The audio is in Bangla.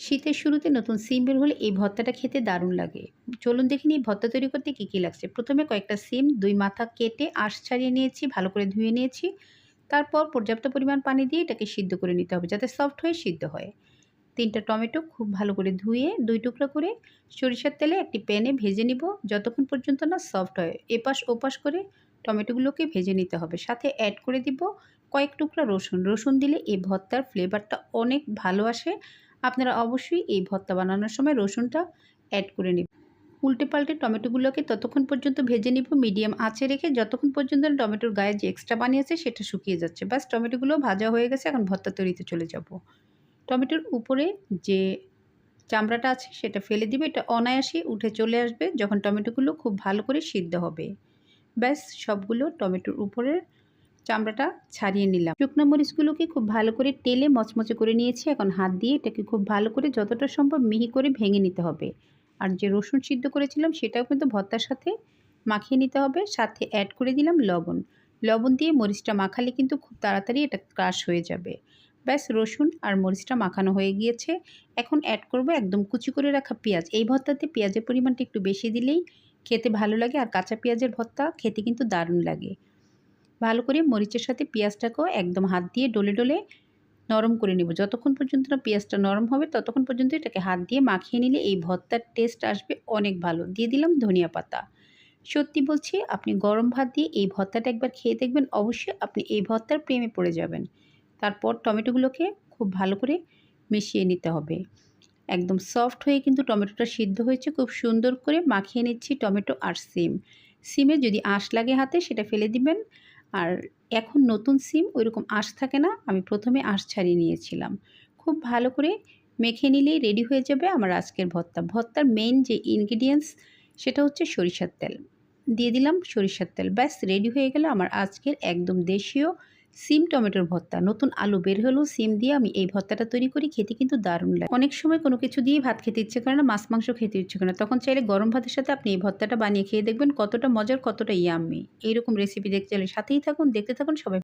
শীতের শুরুতে নতুন সিম বের হলে এই ভর্তাটা খেতে দারুণ লাগে। চলুন দেখে নিই ভর্তা তৈরি করতে কী কী লাগছে। প্রথমে কয়েকটা সিম, দুই মাথা কেটে আঁশ ছাড়িয়ে নিয়েছি, ভালো করে ধুয়ে নিয়েছি। তারপর পর্যাপ্ত পরিমাণ পানি দিয়ে এটাকে সিদ্ধ করে নিতে হবে যাতে সফট হয়ে সিদ্ধ হয়। তিনটা টমেটো খুব ভালো করে ধুয়ে দুই টুকরো করে সরিষার তেলে একটি প্যানে ভেজে নিব। যতক্ষণ পর্যন্ত না সফট হয়, এপাশ ওপাশ করে টমেটোগুলোকে ভেজে নিতে হবে। সাথে অ্যাড করে দিব কয়েক টুকরা রসুন। রসুন দিলে এই ভর্তার ফ্লেভারটা অনেক ভালো আসে। আপনারা অবশ্যই এই ভর্তা বানানোর সময় রসুনটা অ্যাড করে নেবেন। উল্টে পাল্টে টমেটোগুলোকে ততক্ষণ পর্যন্ত ভেজে নিব। মিডিয়াম আঁচে রেখে যতক্ষণ পর্যন্ত টমেটোর গায়ে যে এক্সট্রা পানি বানিয়েছে সেটা শুকিয়ে যাচ্ছে। বাস টমেটোগুলো ভাজা হয়ে গেছে, এখন ভর্তা তৈরিতে চলে যাব। টমেটোর উপরে যে চামড়াটা আছে সেটা ফেলে দিবে। এটা অনায়াসে উঠে চলে আসবে যখন টমেটোগুলো খুব ভালো করে সিদ্ধ হবে। ব্যাস, সবগুলো টমেটোর উপরের চামড়াটা ছাড়িয়ে নিলাম। শুকনো মরিচগুলোকে খুব ভালো করে তেলে মচমচে করে নিয়েছি। এখন হাত দিয়ে এটাকে খুব ভালো করে যতটা সম্ভব মিহি করে ভেঙে নিতে হবে। আর যে রসুন সিদ্ধ করেছিলাম, সেটাও কিন্তু ভর্তার সাথে মাখিয়ে নিতে হবে। সাথে অ্যাড করে দিলাম লবণ। লবণ দিয়ে মরিচটা মাখালে কিন্তু খুব তাড়াতাড়ি এটা ক্রাশ হয়ে যাবে। ব্যাস, রসুন আর মরিচটা মাখানো হয়ে গিয়েছে। এখন অ্যাড করব একদম কুচি করে রাখা পেঁয়াজ। এই ভর্তাতে পেঁয়াজের পরিমাণটা একটু বেশি দিলেই খেতে ভালো লাগে। আর কাঁচা পেঁয়াজের ভর্তা খেতে কিন্তু দারুণ লাগে। ভালো করে মরিচের সাথে পেঁয়াজটাকেও একদম হাত দিয়ে ডলে ডলে নরম করে নেব। যতক্ষণ পর্যন্ত না পেঁয়াজটা নরম হবে, ততক্ষণ পর্যন্ত এটাকে হাত দিয়ে মাখিয়ে নিলে এই ভর্তার টেস্ট আসবে অনেক ভালো। দিয়ে দিলাম ধনিয়া পাতা। সত্যি বলছি, আপনি গরম ভাত দিয়ে এই ভর্তাটা একবার খেয়ে দেখবেন, অবশ্যই আপনি এই ভর্তার প্রেমে পড়ে যাবেন। তারপর টমেটোগুলোকে খুব ভালো করে মিশিয়ে নিতে হবে। একদম সফট হয়ে কিন্তু টমেটোটা সিদ্ধ হয়েছে, খুব সুন্দর করে মাখিয়ে নিচ্ছি টমেটো আর সিম। সিমে যদি আঁশ লাগে হাতে, সেটা ফেলে দিবেন। আর এখন নতুন সিম ওইরকম আঁশ থাকে না, আমি প্রথমে আঁশ ছাড়িয়ে নিয়েছিলাম। খুব ভালো করে মেখে নিলেই রেডি হয়ে যাবে আমার আজকের ভর্তা। ভর্তার মেইন যে ইনগ্রিডিয়েন্টস সেটা হচ্ছে সরিষার তেল। দিয়ে দিলাম সরিষার তেল। ব্যাস রেডি হয়ে গেল আমার আজকের একদম দেশীয় সিম টমেটোর ভর্তা। নতুন আলু বের হলেও সিম দিয়ে আমি এই ভর্তাটা তৈরি করি, খেতে কিন্তু দারুণ লাগে। অনেক সময় কোনো কিছু দিয়ে ভাত খেতে ইচ্ছে করে না, মাছ, মাংস খেতে ইচ্ছে করে না। তখন চাইলে গরম ভাতের সাথে আপনি এই ভর্তাটা বানিয়ে খেয়ে দেখবেন কতটা মজার, কতটা ইয়াম্মি এইরকম রেসিপি দেখতে চাইলে সাথেই থাকুন, দেখতে থাকুন, সবাই